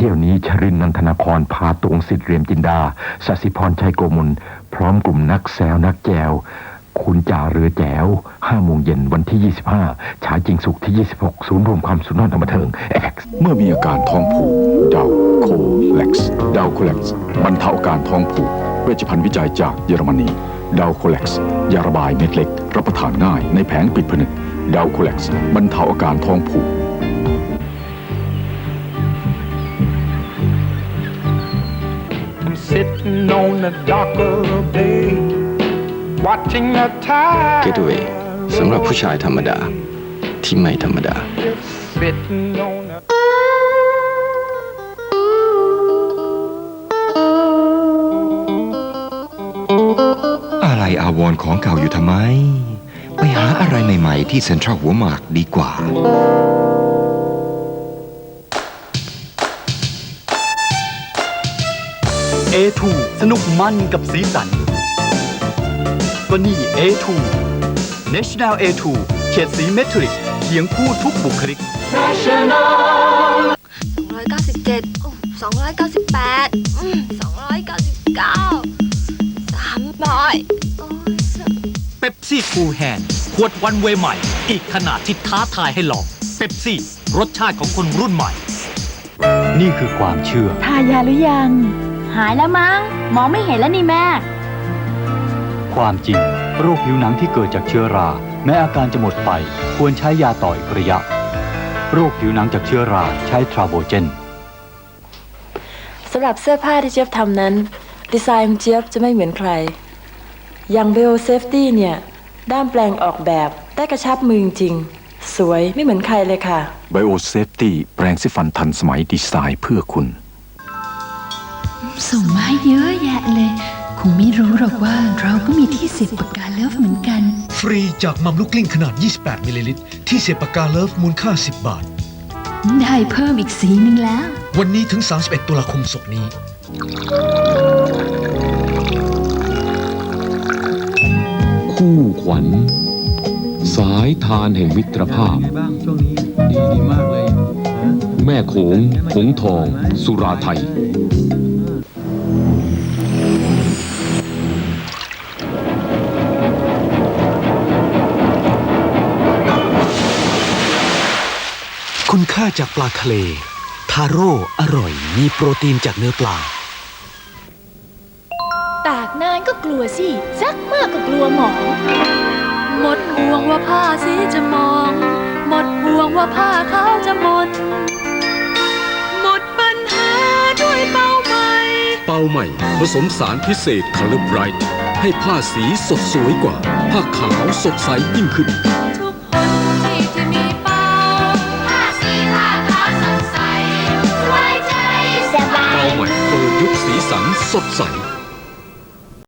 ที่ยวนี้ชรินนันทนาครพาตวงสิทธิ์เรียมจินดาสสิพรชัยโกมลพร้อมกลุ่มนักแซวนักแจว คุณจ่าเรือแจ๋ว5โมงเย็นวันที่ 25 ฉายจริงสุขที่ 26 ศูนย์รวมความสุนทรบันเทิง X เมื่อมีอาการท้องผูกดาวโคเล็กซ์ดาวโคเล็กซ์บรรเทาอาการท้องผูก เวชภัณฑ์วิจัยจากเยอรมนีดาวโคเล็กซ์ยาระบายเม็ดเล็ก รับประทานง่ายในแผงปิดผนึกดาวโคเล็กซ์บรรเทาอาการท้องผูก I'm sitting on the dock of the bay, watching the tide. Getaway สำหรับผู้ชายธรรมดาที่ไม่ธรรมดา Sitting on the อะไรอาวรณ์ของเก่าอยู่ทำไม ไปหาอะไรใหม่ ๆ ที่เซ็นทรัลหัวหมากดีกว่า A2 สนุกมันกับสีสัน ก็นี่ A2 National A2 เฉดสีเมทริกเคียงคู่ทุกบุคลิก 297โอ้298อืม299 300โอ้ยเป๊ปซี่คูลแฮนด์ขวดวันเวใหม่ อีกขนาดที่ท้าทายให้ลองเป๊ปซี่ รสชาติของคนรุ่นใหม่ นี่คือความเชื่อ ทายาหรือยัง หายแล้วมั้ง มองไม่เห็นแล้วนี่แม่ ความจริง โรคผิวหนังที่เกิดจากเชื้อรา แม้อาการจะหมดไป ควรใช้ยาต่ออีกระยะ โรคผิวหนังจากเชื้อราใช้ทราโบเจน สำหรับเสื้อผ้าที่เจี๊ยบทำนั้น ดีไซน์ของเจี๊ยบจะไม่เหมือนใคร อย่างเบลเซฟตี้เนี่ย ด้ามแปลงออกแบบได้กระชับมือจริงๆสวยไม่เหมือนใครเลยค่ะ Bio Safety แปรงสีฟันทันสมัยดีไซน์เพื่อคุณ ส่งมาให้เยอะแยะเลย คงไม่รู้หรอกว่าเราก็มีที่เสียบปากกาเลิฟเหมือนกัน ฟรีจากมัมลูกกลิ้งขนาด 28 มิลลิลิตร ที่เสียบปากกาเลิฟมูลค่า 10 บาท ได้เพิ่มอีกสีหนึ่งแล้ว วันนี้ถึง 31 ตุลาคมศกนี้ คู่ขวัญ สายทานแห่งมิตรภาพแม่โขงหงทอง สุราไทย คุณค่าจากปลาทะเล ทาโร่อร่อยมีโปรตีนจากเนื้อปลา ตากนานก็กลัวสิซักมากก็กลัวหมอง หมดห่วงว่าผ้าสีจะมอง หมดห่วงว่าผ้าเขาวจะหมด หมดปัญหาด้วยเป้าหมายเป้าใหม่ ผสมสารพิเศษ Color Bright ให้ผ้าสีสดสวยกว่า ผ้าขาวสดใสยิ่งขึ้นทุกคน สดใส